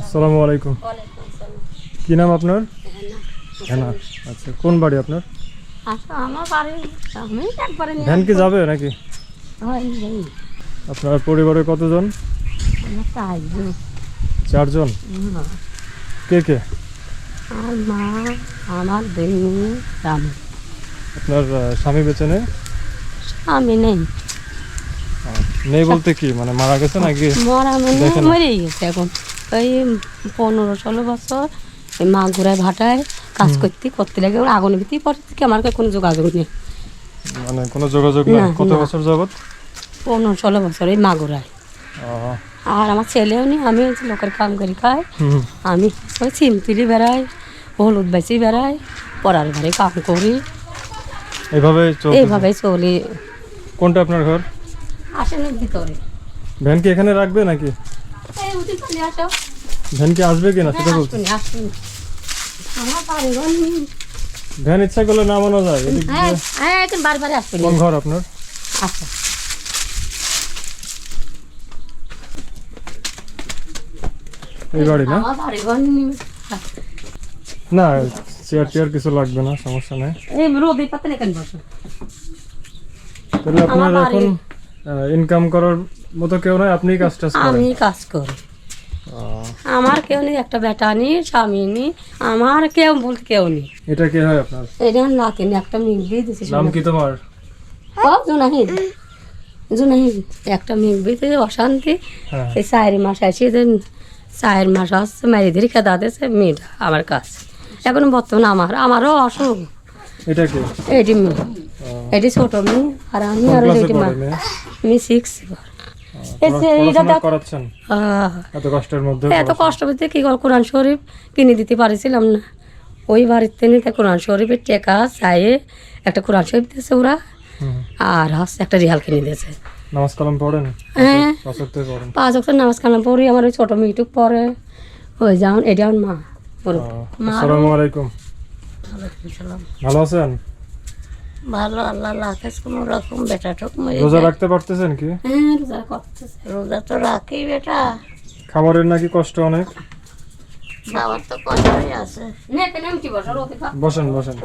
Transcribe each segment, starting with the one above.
আসসালামু আলাইকুম। কি নাম আপনার? হ্যাঁ আচ্ছা কোন বাড়ি আপনার? ভ্যান কি যাবে নাকি? আপনার পরিবারে কতজন? চারজন। চারজন? কে কে? মা আমার স্বামী আপনার স্বামী বেঁচে নেই? আমি নেই। নেই বলতে কি? মানে মারা গেছে নাকি? মরা মানে গেছে এখন। ওই পনেরো ষোলো বছর মা ঘুরায় ভাটায় কাজ করতে করতে লাগে ওর আগুন ভিত্তি পরে থেকে আমার কোনো যোগাযোগ নেই। মানে কোনো যোগাযোগ নেই? না, কত বছর যাবত পনেরো ষোলো বছর এই মা ঘুরায়। আর আমার ছেলেও নেই আমি হচ্ছে লোকের কাম করি খাই আমি ওই সিম তুলি বেড়াই হলুদ বেশি বেড়াই পড়ার ঘরে কাম করি। এইভাবে চলছে চলি। কোনটা আপনার ঘর? আসেন ভিতরে। ভ্যান কি এখানে রাখবে নাকি? ভ্যান কি আসবে কিনা সেটা হ্যাঁ, বলছি। ঘর নেই। ভ্যান ইচ্ছা করলে নামানো যায়। এদিক হ্যাঁ হ্যাঁ এখন বারবার কোন ঘর আপনার? আচ্ছা এই বাড়ি না। না চেয়ার টেয়ার কিছু লাগবে না সমস্যা নেই। এই এখানে বসো? তাহলে আপনার এখন ইনকাম করার মতো কেউ নাই আপনি কাজ টাজ আমি কাজ করি। আমার কেউ নেই একটা বেটা নেই স্বামী নেই আমার কেউ বলতে কেউ নেই। এটা কে হয় আপনার? এটা নাকি একটা মিলবি দিছে নাম কি তোমার? ও জুনাহিদ। জুনাহিদ একটা মিলবিতে অশান্তি। হ্যাঁ। এই চার মাস আসি যে চার মাস আসছে মেরি ধরে খেদা দিয়েছে মেয়েটা আমার কাছে এখন বর্তমানে আমার আমারও অসুখ। এটা কি? এটি মেয়ে। এটি ছোট মেয়ে আর আমি আর এটি মা আমি সিক্স আহ, এত কষ্টের মধ্যে এত কষ্ট কি কোরআন শরীফ কিনে দিতে পারছিলাম না। ওই বাড়িতে নিতে কোরআন শরীফের টেকা চাইয়ে একটা কোরআন শরীফ দিয়েছে ওরা। আর হচ্ছে একটা রিহাল কিনে দিয়েছে। নামাজ কালাম পড়েন? হ্যাঁ। পাঁচ অক্ষর নামাজ কালাম পড়ি আমার ওই ছোটো মেয়েটুক পরে ওই যেমন এটা আমার মা। মা। আসসালামু আলাইকুম। ভালো আছেন? ভালো আল্লাহ লাখেস কোনো রকম বেটা ঠোক রোজা রাখতে পারতেছেন কি? হ্যাঁ রোজা করতেছে। রোজা তো রাখি বেটা। খাবারের নাকি কষ্ট অনেক? খাবার তো কষ্টই আছে। নে কেন কি বসো রোদে খা বসেন বসেন।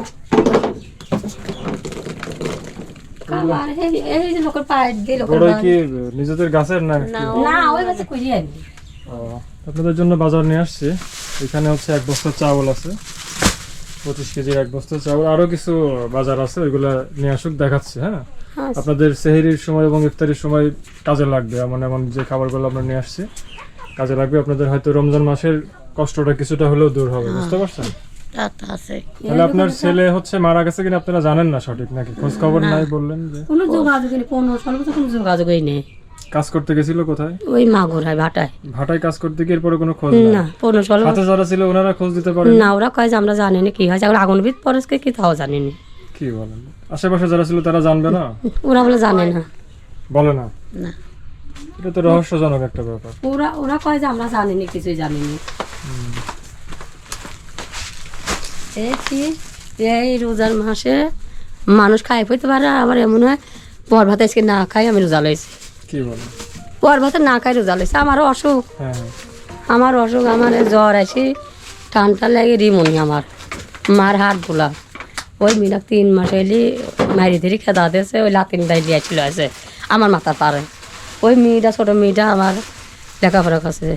খাবার এই এই যে লোকের পায়ে দিয়ে লোকের বড়ই কি নিজেদের গাছের না না ওই গাছে খুঁজে আনি। আপনাদের জন্য বাজার নিয়ে আসছি। এখানে হচ্ছে এক বস্তা চাউল আছে। পঁচিশ কেজির এক বস্তা চাউল আরও কিছু বাজার আছে ওইগুলা নিয়ে আসুক দেখাচ্ছি হ্যাঁ? হ্যাঁ আপনাদের সেহেরির সময় এবং ইফতারির সময় কাজে লাগবে এমন এমন যে খাবারগুলো আমরা নিয়ে আসছি কাজে লাগবে। আপনাদের হয়তো রমজান মাসের কষ্টটা কিছুটা হলেও দূর হবে বুঝতে পারছেন? তাহলে আপনার ছেলে হচ্ছে মারা গেছে কিনা আপনারা জানেন না সঠিক নাকি? খোঁজ খবর নাই বললেন যে। কোনো যোগাযোগ নেই ষোলো বছর কোনো যোগাযোগই নেই। কাজ করতে গেছিল কোথায়? ওই মাগুরায় ভাটায়। ভাটায় কাজ করতে গিয়ে এরপরে কোনো খোঁজ না পনেরো ষোলো হাতে যারা ছিল ওনারা খোঁজ দিতে পারেন না ওরা কয় যে আমরা জানি না কি হয় এখন আগুন ভিত পরস্কে কি তাও জানি না কি বলেন? আশেপাশে যারা ছিল তারা জানবে না? ওরা বলে জানে না। বলে না? না। এটা তো রহস্যজনক একটা ব্যাপার। ওরা ওরা কয় যে আমরা জানি না কিছুই জানি না এই রোজার মাসে মানুষ খাই পেতে পারে আমার এমন হয় পর ভাত আজকে না খাই আমি রোজা লইছি। কি বলেন পর ভাতে না খাই রোজা লইছি আমারও অসুখ। হ্যাঁ। আমার অসুখ আমার জ্বর আছে ঠান্ডা লাগে রিমনি আমার। মার হাত গোলা ওই মিনাক তিন মাস এলি মারি ধরি খেদা দিয়েছে ওই লাতিন দাই দিয়েছিল আছে আমার মাথার পারে ওই মেয়েটা ছোটো মেয়েটা আমার লেখাপড়া কাছে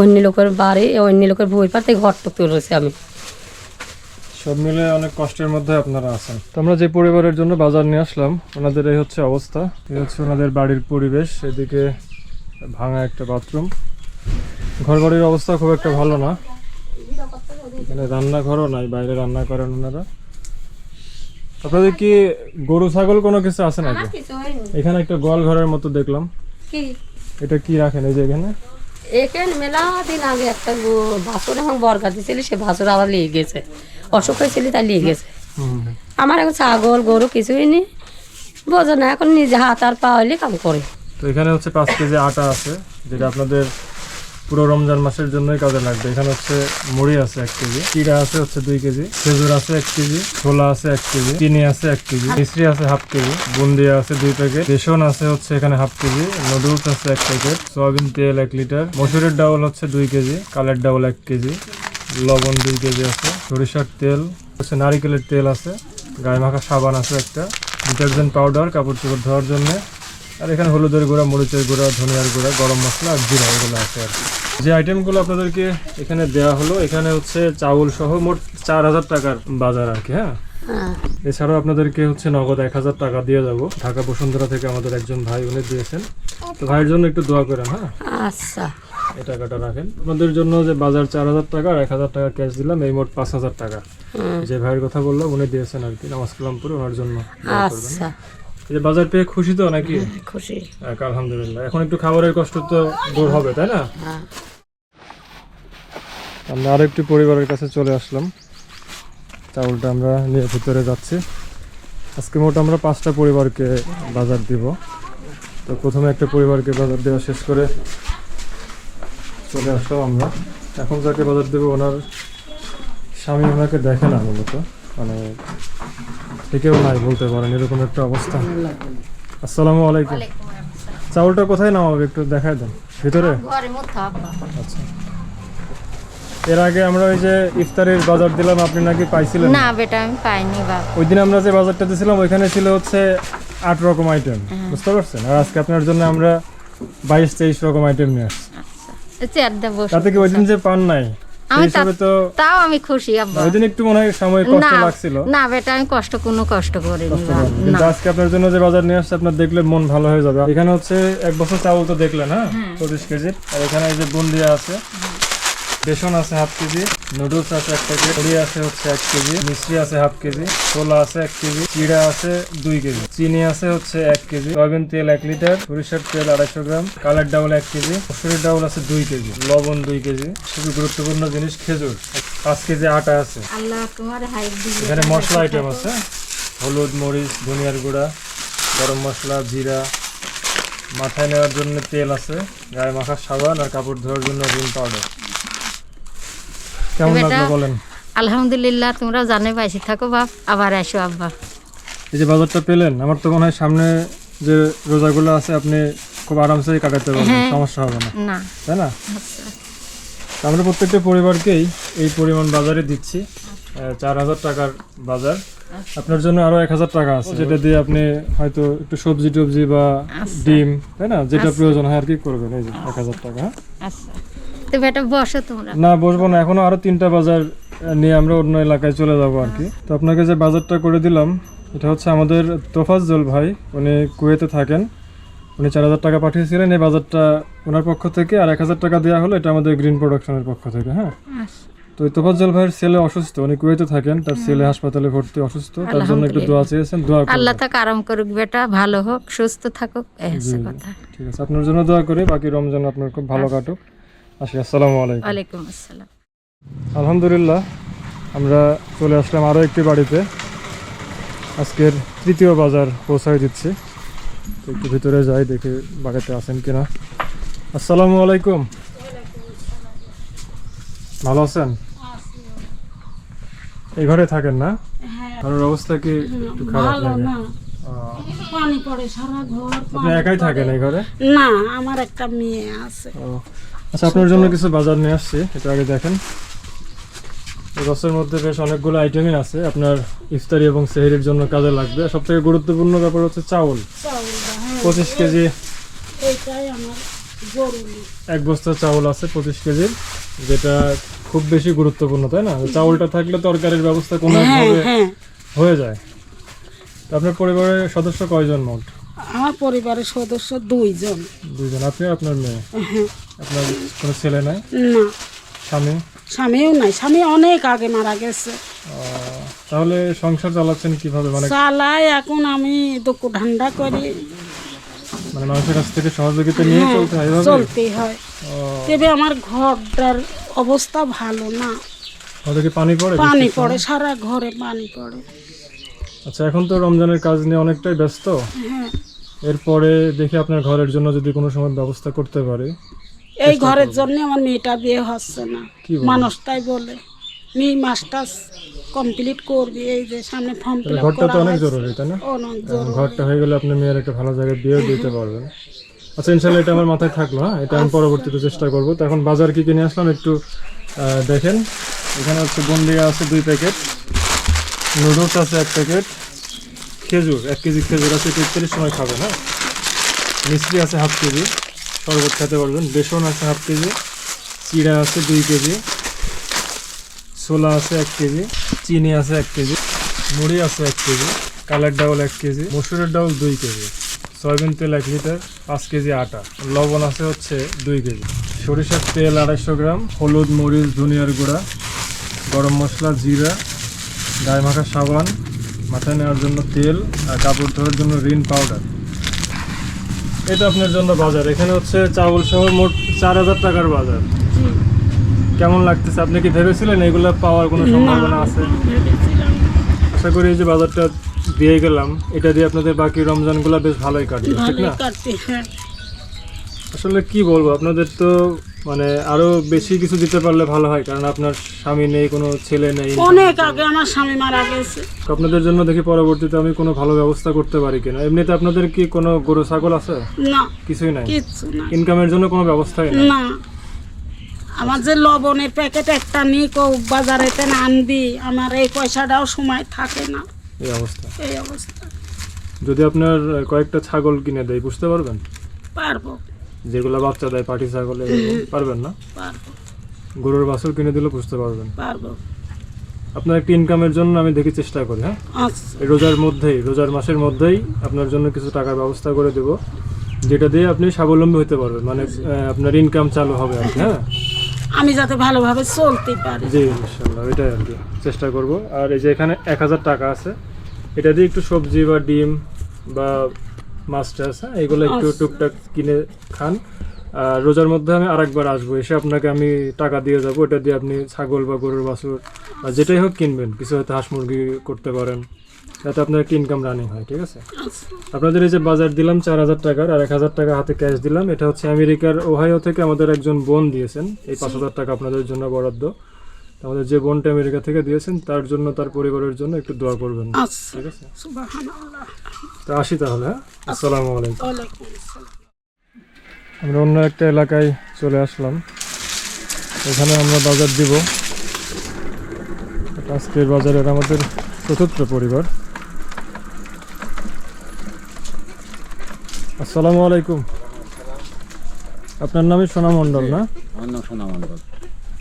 অন্য লোকের বাড়ি অন্য লোকের বই পাতে ঘর টুক তুলেছি আমি। সব মিলে অনেক কষ্টের মধ্যে আপনারা আছেন। তো আমরা যে পরিবারের জন্য বাজার নিয়ে আসলাম ওনাদের এই হচ্ছে অবস্থা। এই হচ্ছে ওনাদের বাড়ির পরিবেশ এদিকে ভাঙা একটা বাথরুম। ঘর বাড়ির অবস্থা খুব একটা ভালো না। এখানে রান্নাঘরও নাই বাইরে রান্না করেন ওনারা। আপনাদের কি গরু ছাগল কোনো কিছু আছে নাকি? এখানে একটা গোয়াল ঘরের মতো দেখলাম। এটা কি রাখেন এই যে এখানে? এখানে মেলা দিন আগে একটা ভাসুর এবং বরগা দিয়েছিল সে ভাসুর আবার লিয়ে গেছে। অসুখ হয়েছিল তাই লিয়ে গেছে। আমার এখন ছাগল গরু কিছুই নেই। বোঝো না এখন নিজে হাত আর পা হইলে কাম করে। তো এখানে হচ্ছে পাঁচ কেজি আটা আছে যেটা আপনাদের পুরো রমজান মাসের জন্যই কাজে লাগবে। এখানে হচ্ছে মুড়ি আছে এক কেজি চিড়া আছে হচ্ছে দুই কেজি খেজুর আছে এক কেজি ছোলা আছে এক কেজি চিনি আছে এক কেজি মিশ্রি আছে হাফ কেজি বুন্দিয়া আছে দুই প্যাকেট বেসন আছে হচ্ছে এখানে হাফ কেজি নুডলস আছে এক প্যাকেট সয়াবিন তেল এক লিটার মসুরের ডাউল হচ্ছে দুই কেজি কালের ডাউল এক কেজি লবণ দুই কেজি আছে সরিষার তেল হচ্ছে নারিকেলের তেল আছে গায়ে মাখা সাবান আছে একটা ডিটারজেন্ট পাউডার কাপড় চোপড় ধোয়ার জন্য আর এখানে হলুদের গুঁড়া মরিচের গুঁড়া ধনিয়ার গুঁড়া গরম মশলা আর জিরা এগুলো আছে আর। যে আইটেমগুলো আপনাদেরকে এখানে দেওয়া হলো এখানে হচ্ছে চাউল সহ মোট চার হাজার টাকার বাজার আর কি হ্যাঁ? হ্যাঁ। এছাড়াও আপনাদেরকে হচ্ছে নগদ এক হাজার টাকা দিয়ে যাব। ঢাকা বসুন্ধরা থেকে আমাদের একজন ভাই উনি দিয়েছেন। তো ভাইয়ের জন্য একটু দোয়া করেন হ্যাঁ? আচ্ছা। এই টাকাটা রাখেন। আপনাদের জন্য যে বাজার চার হাজার টাকা আর এক হাজার টাকা ক্যাশ দিলাম এই মোট পাঁচ হাজার টাকা। যে ভাইয়ের কথা বললাম উনি দিয়েছেন আর কি নামাজ কালাম পরে ওনার জন্য আচ্ছা। যে বাজার পেয়ে খুশি তো নাকি? খুশি। আলহামদুলিল্লাহ। এখন একটু খাবারের কষ্ট তো দূর হবে তাই না? হ্যাঁ। আমরা আরেকটি পরিবারের কাছে চলে আসলাম। চাউলটা আমরা নিয়ে ভিতরে যাচ্ছি। আজকে মোট আমরা পাঁচটা পরিবারকে বাজার দিব। তো প্রথমে একটা পরিবারকে বাজার দেওয়া শেষ করে চলে আসলাম আমরা। এখন যাকে বাজার দেবো ওনার স্বামী ওনাকে দেখে না মূলত। মানে থেকেও নাই বলতে পারেন এরকম একটা অবস্থা। আসসালামু আলাইকুম। চাউলটা কোথায় নামাবে একটু দেখায় দেন। ভিতরে? আচ্ছা। এর আগে আমরা ওই যে ইফতারের বাজার দিলাম আপনি নাকি পাইছিলেন না? বেটা আমি পাইনি বাবা ওই দিন আমরা যে বাজারটা দিয়েছিলাম ওইখানে ছিল হচ্ছে আট রকম আইটেম বুঝতে পারছেন? আর আজকে আপনার জন্য আমরা বাইশ তেইশ রকম আইটেম নিয়ে আসছি। চেয়ার বসে তাতে কি ওই দিন যে পান নাই? আমি তো তাও আমি খুশি আব্বা। ওই দিন একটু মনে হয় সময় কষ্ট না লাগছিল। না বেটা আমি কষ্ট কোনো কষ্ট করিনি না। আজকে আপনার জন্য যে বাজার নিয়ে আসছে আপনার দেখলে মন ভালো হয়ে যাবে। এখানে হচ্ছে এক বছর চাউল তো দেখলেন হ্যাঁ? পঁচিশ কেজি। আর এখানে এই যে বুন্দিয়া আছে বেসন আছে হাফ কেজি। নুডলস আছে এক প্যাকেট মুড়ি আছে হচ্ছে এক কেজি মিষ্টি আছে হাফ কেজি ছোলা আছে এক কেজি চিড়া আছে দুই কেজি চিনি আছে হচ্ছে এক কেজি সয়াবিন তেল এক লিটার সরিষার তেল আড়াইশো গ্রাম কালার ডাউল এক কেজি মসুরের ডাউল আছে দুই কেজি লবণ দুই কেজি খুবই গুরুত্বপূর্ণ জিনিস খেজুর পাঁচ কেজি আটা আছে। এখানে মশলা আইটেম আছে হলুদ মরিচ ধনিয়ার গুঁড়া গরম মশলা জিরা মাথায় নেওয়ার জন্য তেল আছে গায়ে মাখার সাবান আর কাপড় ধোয়ার জন্য রিন পাউডার। কেমন লাগল বলেন? আলহামদুলিল্লাহ তোমরা জানে পাইছি থাকো বাপ আবার আসো আব্বা। এই যে বাজারটা পেলেন আমার তো মনে হয় সামনে যে রোজাগুলো আছে আপনি খুব আরামসে কাটাতে পারবেন হ্যাঁ। সমস্যা হবে না। না। তাই না? আচ্ছা। আমরা প্রত্যেকটা পরিবারকেই এই পরিমাণ বাজারে দিচ্ছি চার হাজার টাকার বাজার। আপনার জন্য আরও এক হাজার টাকা আছে যেটা দিয়ে আপনি হয়তো একটু সবজি টবজি বা ডিম তাই না? যেটা প্রয়োজন হয় আর কি করবেন এই যে এক হাজার টাকা হ্যাঁ? আচ্ছা তো বেটা বসো তোমরা। না বসবো না এখনও আরও তিনটা বাজার নিয়ে আমরা অন্য এলাকায় চলে যাব আর কি। তো আপনাকে যে বাজারটা করে দিলাম এটা হচ্ছে আমাদের তোফাজ্জল ভাই উনি কুয়েতে থাকেন। উনি চার হাজার টাকা পাঠিয়েছিলেন এই বাজারটা ওনার পক্ষ থেকে আর এক হাজার টাকা দেওয়া হলো এটা আমাদের গ্রিন প্রোডাকশনের পক্ষ থেকে হ্যাঁ? আচ্ছা। তো তোফাজ্জল ভাইয়ের ছেলে অসুস্থ উনি কুয়েতে থাকেন তার ছেলে হাসপাতালে ভর্তি অসুস্থ তার জন্য একটু দোয়া চেয়েছেন দোয়া আল্লাহ তাকে আরাম করুক বেটা ভালো হোক সুস্থ থাকুক এই হচ্ছে কথা। ঠিক আছে আপনার জন্য দোয়া করি বাকি রমজান আপনার খুব ভালো কাটুক। আসি আসসালামু আলাইকুম। ওয়ালাইকুম আসসালাম। আলহামদুলিল্লাহ আমরা চলে আসলাম আরও একটি বাড়িতে। আজকের তৃতীয় বাজার পৌঁছায় দিচ্ছি। একটু ভিতরে যাই দেখে বাড়িতে আছেন কিনা। আসসালামু আলাইকুম। ভালো আছেন? এই ঘরে থাকেন না? ঘরের অবস্থা কি একটু খারাপ লাগে পানি পড়ে সারা ঘর আপনি একাই থাকেন এই ঘরে? না আমার একটা মেয়ে আছে। আচ্ছা আপনার জন্য কিছু বাজার নিয়ে আসছি এটা আগে দেখেন। এই বছরের মধ্যে বেশ অনেকগুলো আইটেমই আছে আপনার ইফতারি এবং সেহরির জন্য কাজে লাগবে। সব থেকে গুরুত্বপূর্ণ ব্যাপার হচ্ছে চাউল। পঁচিশ কেজি এক বস্তা চাউল আছে পঁচিশ কেজির যেটা খুব বেশি গুরুত্বপূর্ণ তাই না? চাউলটা থাকলে তরকারির ব্যবস্থা কোনো হ্যাঁ হ্যাঁ। হয়ে যায়। আপনার পরিবারের সদস্য কয়জন মোট? আমার পরিবারের সদস্য দুইজন। দুইজন আপনি আপনার মেয়ে? হ্যাঁ। আপনার কোনো ছেলে নাই? না। স্বামী? স্বামীও নাই। স্বামী অনেক আগে মারা গেছে। তাহলে সংসার চালাচ্ছেন কীভাবে? মানে চালাই এখন আমি দুঃখ ঠান্ডা করি। মানে মানুষের কাছ থেকে সহযোগিতা নিয়ে হ্যাঁ, চলতে হয় এভাবে? চলতে হয়। ও, তবে আমার ঘরটার অবস্থা ভালো না। কি পানি পড়ে পানি পড়ে সারা ঘরে পানি পড়ে। আচ্ছা এখন তো রমজানের কাজ নিয়ে অনেকটাই ব্যস্ত। হ্যাঁ। এরপরে দেখি আপনার ঘরের জন্য যদি কোনো সময় ব্যবস্থা করতে পারি। এই ঘরের জন্য আমার মেয়েটা বিয়ে হচ্ছে না। বলেন? মানুষটাই বলে মেয়ে মাস্টার্স কমপ্লিট করবি এই যে সামনে ফর্ম ফিল আপ ঘরটা তো অনেক জরুরি তাই না? ঘরটা হয়ে গেলে আপনি মেয়ের একটা ভালো জায়গায় বিয়েও দিতে পারবেন। আচ্ছা ইনশাল্লাহ এটা আমার মাথায় থাকল হ্যাঁ? এটা আমি পরবর্তীতে চেষ্টা করব। তো এখন বাজার কি কিনে আসলাম একটু দেখেন। এখানে হচ্ছে বন্দিয়া আছে দুই প্যাকেট নুডলস আছে এক প্যাকেট খেজুর এক কেজি খেজুর আছে তেত্রিশ সময় খাবেন হ্যাঁ? মিষ্টি আছে হাফ কেজি। শরবত খেতে পারবেন। বেসন আছে হাফ কেজি, চিড়া আছে দুই কেজি, ছোলা আছে এক কেজি, চিনি আছে এক কেজি, মুড়ি আছে এক কেজি, কালার ডাউল এক কেজি, মসুরের ডাউল দুই কেজি, সয়াবিন তেল এক লিটার, পাঁচ কেজি আটা। লবণ আছে হচ্ছে দুই কেজি। সরিষার তেল আড়াইশো গ্রাম, হলুদ, মরিচ, ধনিয়ার গুঁড়া, গরম মশলা, জিরা, গায়ে মাখা সাবান, মাথায় নেওয়ার জন্য তেল আর কাপড় ধোয়ার জন্য রিন পাউডার। এটা আপনার জন্য বাজার। এখানে হচ্ছে চাউল সহ মোট চার হাজার টাকার বাজার। কেমন লাগতেছে? আপনি কি ভেবেছিলেন এগুলো পাওয়ার কোনো সম্ভাবনা আছে? আশা করি এই যে বাজারটা দিয়ে গেলাম এটা দিয়ে আপনাদের বাকি রমজানগুলো বেশ ভালোই কাটবে ঠিক না? হ্যাঁ। আসলে কি বলব আপনাদের তো মানে আরও বেশি কিছু দিতে পারলে ভালো হয় কারণ আপনার স্বামী নেই কোনো ছেলে নেই। অনেক আগে আমার স্বামী মারা গেছে। আপনাদের জন্য দেখি পরবর্তীতে আমি কোনো ভালো ব্যবস্থা করতে পারি কিনা। এমনিতে আপনাদের কি কোনো গরু ছাগল আছে? না কিছুই নাই? কিচ্ছু না ইনকামের জন্য কোনো ব্যবস্থাই নেই? না। আমার যে লবণের প্যাকেট একটা নিয়ে কেউ বাজারেতে না আনবি আমার এই পয়সাটাও সময় থাকে না। এই অবস্থা। এই অবস্থা। যদি আপনার কয়েকটা ছাগল কিনে দেয় বুঝতে পারবেন? পারব। যেগুলো বাচ্চা দেয় পাটি ছাগল পারবেন না? গরুর বাছুর কিনে দিলে বুঝতে পারবেন। পারব। আপনার একটি ইনকামের জন্য আমি দেখি চেষ্টা করি হ্যাঁ? আচ্ছা। রোজার মধ্যেই রোজার মাসের মধ্যেই আপনার জন্য কিছু টাকার ব্যবস্থা করে দেব যেটা দিয়ে আপনি স্বাবলম্বী হতে পারবেন। মানে আপনার ইনকাম চালু হবে আর কি হ্যাঁ? আমি যাতে ভালোভাবে চলতে পারি। জি ইনশাল্লাহ ওইটাই আর কি চেষ্টা করব। আর এই যে এখানে এক হাজার টাকা আছে এটা দিয়ে একটু সবজি বা ডিম বা মাছ টাছ হ্যাঁ এগুলো একটু আচ্ছা। টুকটাক কিনে খান। আর রোজার মধ্যে আমি আরেকবার আসব এসে আপনাকে আমি টাকা দিয়ে যাব এটা দিয়ে আপনি ছাগল বা গরুর বাছুর বা যেটাই হোক কিনবেন। কিছু হয়তো হাঁস মুরগি করতে পারেন যাতে আপনার একটা ইনকাম রানিং হয় ঠিক আছে? আচ্ছা। আপনাদের এই যে বাজার দিলাম চার হাজার টাকার আর এক হাজার টাকা হাতে ক্যাশ দিলাম এটা হচ্ছে আমেরিকার ওহাইও থেকে আমাদের একজন বোন দিয়েছেন। এই পাঁচ হাজার টাকা আপনাদের জন্য বরাদ্দ। আমাদের যে বোনটা আমেরিকা থেকে দিয়েছেন তার জন্য তার পরিবারের জন্য একটু দোয়া করবেন। আচ্ছা। ঠিক আছে? সুবহানাল্লাহ। তো আসি তাহলে হ্যাঁ? আসসালামু আলাইকুম। ওয়ালাইকুম আসসালাম আমরা অন্য একটা এলাকায় চলে আসলাম। এখানে আমরা বাজার দিব। আজকের বাজারের আমাদের চতুর্থ পরিবার। আসসালামু আলাইকুম। আপনার নামই সোনা মণ্ডল না? অন্য সোনা মণ্ডল।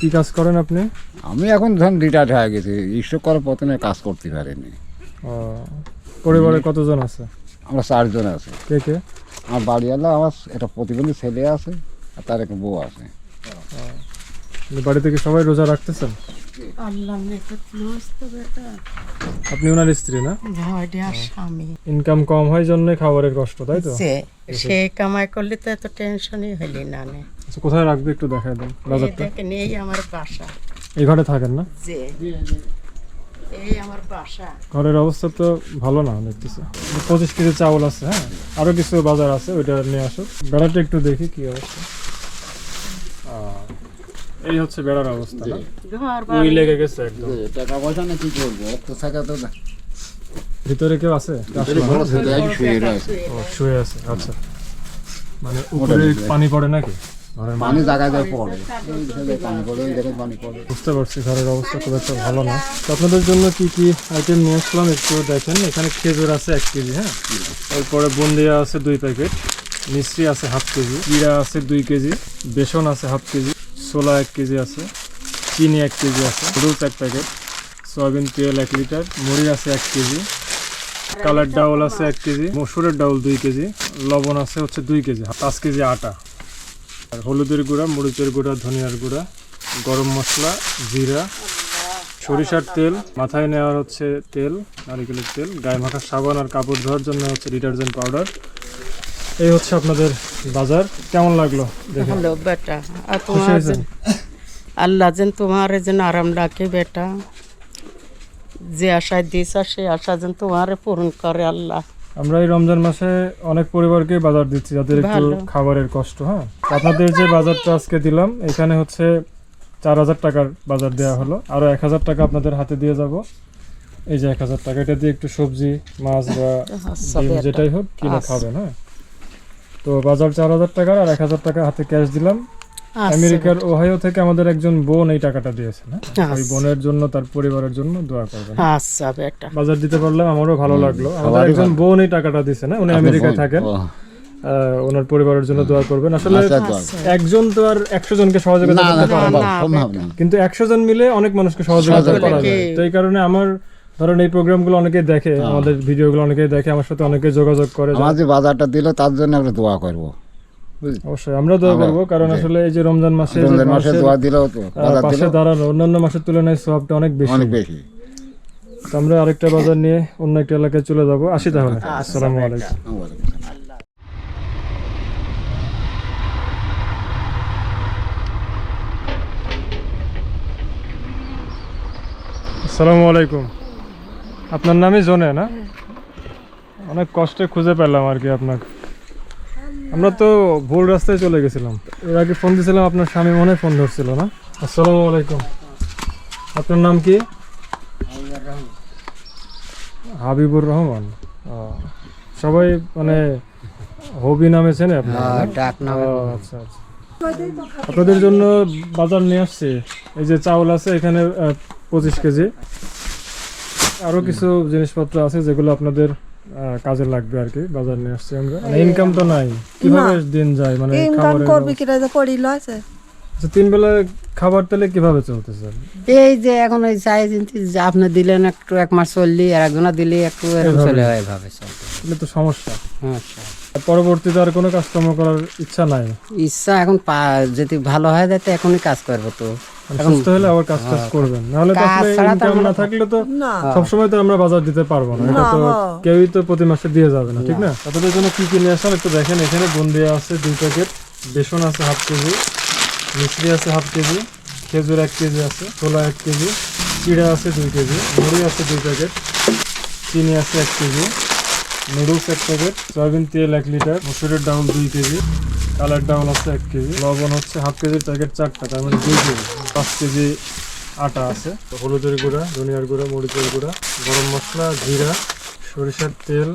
কি কাজ করেন আপনি? আমি এখন ধরুন রিটায়ার হয়ে গেছি। ঈশ্বর করার পতনে কাজ করতে পারিনি। ও, পরিবারে কতজন আছে? আমরা চারজন আছে। কে কে? আমার বাড়িওয়ালা আমার একটা প্রতিবন্ধী ছেলে আছে আর তার একটা বউ আছে। বাড়ি থেকে সবাই রোজা রাখতেছেন? আপনি ওনার স্ত্রী না? স্বামী। ইনকাম কম হয় জন্যই খাবারের কষ্ট তাই তো? সে কামাই করলে তো এত টেনশনই হইলি না আচ্ছা, কোথায় রাখবে একটু দেখাই দেন এই বাজারটা? দেখেন এই আমার বাসা। এই ঘরে থাকেন না? এই আমার বাসা। ঘরের অবস্থা তো ভালো না দেখতেছি। পঁচিশ কেজি চাউল আছে হ্যাঁ? আরও কিছু বাজার আছে ওইটা নিয়ে আসো বেড়াটা একটু দেখি কি অবস্থা। এই হচ্ছে বেড়ার অবস্থা না? উই লেগে গেছে একদম। টাকা পয়সা না কি করব? অত থাকা তো ভিতরে কেউ আছে? শুয়ে রয়েছে। ও, শুয়ে আছে আচ্ছা। মানে উপরে পানি পড়ে নাকি? পানি জায়গায় যায় পড়ে। পানি পড়ে ওই জায়গায় পানি পড়ে। বুঝতে পারছি ঘরের অবস্থা খুব একটা ভালো না। তো আপনাদের জন্য কি কি আইটেম নিয়ে আসলাম একটু দেখেন। এখানে খেজুর আছে এক কেজি হ্যাঁ? এরপরে বুন্দিয়া আছে দুই প্যাকেট মিষ্টি আছে হাফ কেজি জিরা আছে দুই কেজি বেসন আছে হাফ কেজি। ছোলা এক কেজি আছে, চিনি এক কেজি আছে নুডলস এক প্যাকেট, সয়াবিন তেল এক লিটার, মুড়ি আছে এক কেজি, কালার ডাউল আছে এক কেজি, মসুরের ডাউল দুই কেজি, লবণ আছে হচ্ছে দুই কেজি, পাঁচ কেজি আটা। আর হলুদের গুঁড়া, মরিচের গুঁড়া, ধনিয়ার গুঁড়া, গরম মশলা, জিরা, সরিষার তেল, মাথায় নেওয়ার হচ্ছে তেল, নারিকেলের তেল, গায়ে মাখা সাবান আর কাপড় ধোয়ার জন্য হচ্ছে ডিটারজেন্ট পাউডার এই হচ্ছে আপনাদের বাজার। কেমন লাগল হলো বেটা। আর তোমার আল্লাহ যেন তোমার যেন আরাম রাখে বেটা। যে আশায় দিস সে আশা যেন তোমার পূরণ করে আল্লাহ। আমরা এই রমজান মাসে অনেক পরিবারকে বাজার দিচ্ছি যাদের একটু খাবারের কষ্ট হ্যাঁ? আপনাদের যে বাজারটা আজকে দিলাম এখানে হচ্ছে চার হাজার টাকার বাজার দেওয়া হলো। আরও এক হাজার টাকা আপনাদের হাতে দিয়ে যাব। এই যে এক হাজার টাকা এটা দিয়ে একটু সবজি মাছ বা যেটাই হোক কিনে খাবেন হ্যাঁ? তো বাজার চার হাজার টাকার আর এক হাজার টাকা হাতে ক্যাশ দিলাম। আচ্ছা। আমেরিকার ওহাইও থেকে আমাদের একজন বোন এই টাকাটা দিয়েছেন হ্যাঁ ওই আচ্ছা। বোনের জন্য তার পরিবারের জন্য দোয়া করবেন। আচ্ছা বেটা বাজার দিতে পারলাম আমারও ভালো লাগল। আমাদের একজন বোন এই টাকাটা দিয়েছে না? উনি আমেরিকায় থাকেন। আহ, ওনার পরিবারের জন্য দোয়া করবেন। আসলে আচ্ছা, একজন তো আর একশো জনকে সহযোগিতা না করতে না। পারে না না। কিন্তু একশো জন মিলে অনেক মানুষকে সহযোগিতা সহযোগিতা করা যায়। তো এই কারণে আমার ধরেন এই প্রোগ্রামগুলো অনেকে দেখে হ্যাঁ। আমাদের ভিডিওগুলো অনেকেই দেখে আমার সাথে অনেকে যোগাযোগ করে আমার যে বাজারটা দিল তার জন্য আমরা দোয়া করব? অবশ্যই আমরা দোয়া করব কারণ আসলে এই যে রমজান মাসে রমজান মাসে দোয়া দিলেও তো পাশে দাঁড়ানো অন্যান্য মাসের তুলনায় সবটা অনেক বেশি। অনেক বেশি। তো আমরা আরেকটা বাজার নিয়ে অন্য একটা এলাকায় চলে যাব। আসি তাহলে। আসসালামু আলাইকুম। আসসালামু আলাইকুম। আপনার নামই জোনে না? অনেক কষ্টে খুঁজে পেলাম আর কি আপনাকে। আমরা তো ভুল রাস্তায় চলে গেছিলাম। এর আগে ফোন দিয়েছিলাম আপনার স্বামী মনে ফোন ধরছিল না? আসসালামু আলাইকুম। আপনার নাম কি? হাবিবুর রহমান। সবাই মানে হবি নামে চেনে আপনার আচ্ছা আচ্ছা। আপনাদের জন্য বাজার নিয়ে আসছি। এই যে চাউল আছে এখানে পঁচিশ কেজি। আরও কিছু জিনিসপত্র আছে যেগুলো আপনাদের কাজে লাগবে আর কি বাজার নিয়ে আসছি আমরা। ইনকাম তো নাই। কীভাবে দিন যায়? মানে ইনকাম করবে কি রাজা কিনা যে লয়েছে আচ্ছা, তিন বেলা খাবার তাহলে কীভাবে চলতেছে? এই যে এখন ওই চাই যে আপনি দিলেন একটু এক মাস চললি আর একজনা দিলে একটু এরকম চলে হয় এভাবে চলতে এটা তো সমস্যা। হ্যাঁ আর পরবর্তীতে আর কোনো কাজকর্ম করার ইচ্ছা নাই? ইচ্ছা এখন পা- যদি ভালো হয় যাতে এখনই কাজ করব তো। সুস্থ হলে আবার কাজ টাজ করবেন। নাহলে তো ইনকাম না থাকলে তো সবসময় তো আমরা বাজার দিতে পারব না। এটা তো কেউই তো প্রতি মাসে দিয়ে যাবে না ঠিক না? আপনাদের জন্য কি কি নিয়ে আসলাম একটু দেখেন। এখানে বুন্দিয়া আছে দুই প্যাকেট বেসন আছে হাফ কেজি মিশ্রি আছে হাফ কেজি খেজুর এক কেজি আছে ছোলা এক কেজি চিড়া আছে দুই কেজি মুড়ি আছে দুই প্যাকেট চিনি আছে এক কেজি নুডলস এক প্যাকেট সয়াবিন তেল এক লিটার মসুরের ডাউল দুই কেজি কালার ডাউল আছে এক কেজি লবণ হচ্ছে হাফ কেজির প্যাকেট চারটা তার মানে দুই কেজি পাঁচ কেজি আটা আছে। হলুদের গুঁড়া ধনিয়ার গুঁড়া মরিচের গুঁড়া গরম মশলা জিরা সরিষার তেল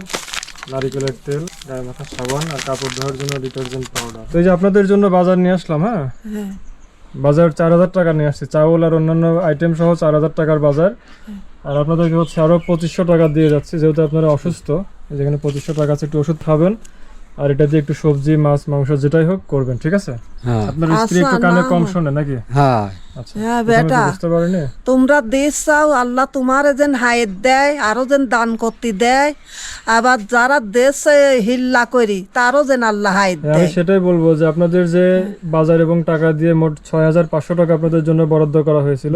নারিকেলের তেল গায়ে মাথা সাবান আর কাপড় ধোয়ার জন্য ডিটারজেন্ট পাউডার। তো এই যে আপনাদের জন্য বাজার নিয়ে আসলাম হ্যাঁ? বাজার চার হাজার টাকা নিয়ে আসছে চাউল আর অন্যান্য আইটেম সহ চার হাজার টাকার বাজার। আর আপনাদেরকে হচ্ছে আরও পঁচিশশো টাকা দিয়ে যাচ্ছে যেহেতু আপনারা অসুস্থ। যেখানে পঁচিশশো টাকা আছে একটু ওষুধ খাবেন। আর এটা দিয়ে একটু সবজি মাছ মাংস যেটাই হোক করবেন ঠিক আছে? হ্যাঁ। আপনার স্ত্রী একটু কানে কম শোনে নাকি? হ্যাঁ। আচ্ছা হ্যাঁ বেটা। তোমরা দেশ চাও আল্লাহ তোমার যেন হায়ের দেয় আরও যেন দান করতে দেয়। আবার যারা দেশ হিল্লা করি তারও যেন আল্লাহ হায়ের হ্যাঁ, আমি সেটাই বলব যে আপনাদের যে বাজার এবং টাকা দিয়ে মোট ছয় হাজার পাঁচশো টাকা আপনাদের জন্য বরাদ্দ করা হয়েছিল।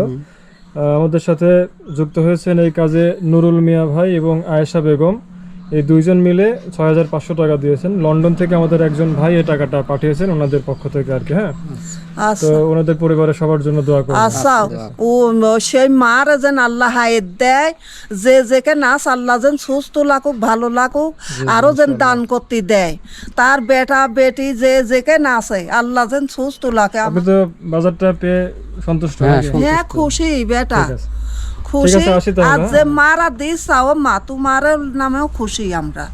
আমাদের সাথে যুক্ত হয়েছেন এই কাজে নুরুল মিয়া ভাই এবং আয়েশা বেগম। এই দুইজন মিলে ছয় হাজার পাঁচশো টাকা দিয়েছেন। লন্ডন থেকে আমাদের একজন ভাই এই টাকাটা পাঠিয়েছেন ওনাদের পক্ষ থেকে আর কি হ্যাঁ? তো আচ্ছা ওনাদের পরিবারের সবার জন্য দোয়া করবেন। আচ্ছা। ও সেই মার যেন আল্লাহ হায়ের দেয় যে যেকে নাচ আল্লাহ যেন সুস্থ লাগুক ভালো লাগুক আরও যেন দান করতে দেয়। তার বেটা বেটি যে যেকে নাচে আল্লাহ যেন সুস্থ লাগে আপনি তো বাজারটা পেয়ে সন্তুষ্ট হ্যাঁ, হ্যাঁ খুশি বেটা। খুশি আর হ্যাঁ? যে মারা দিস মা তোমার নামেও খুশি আমরা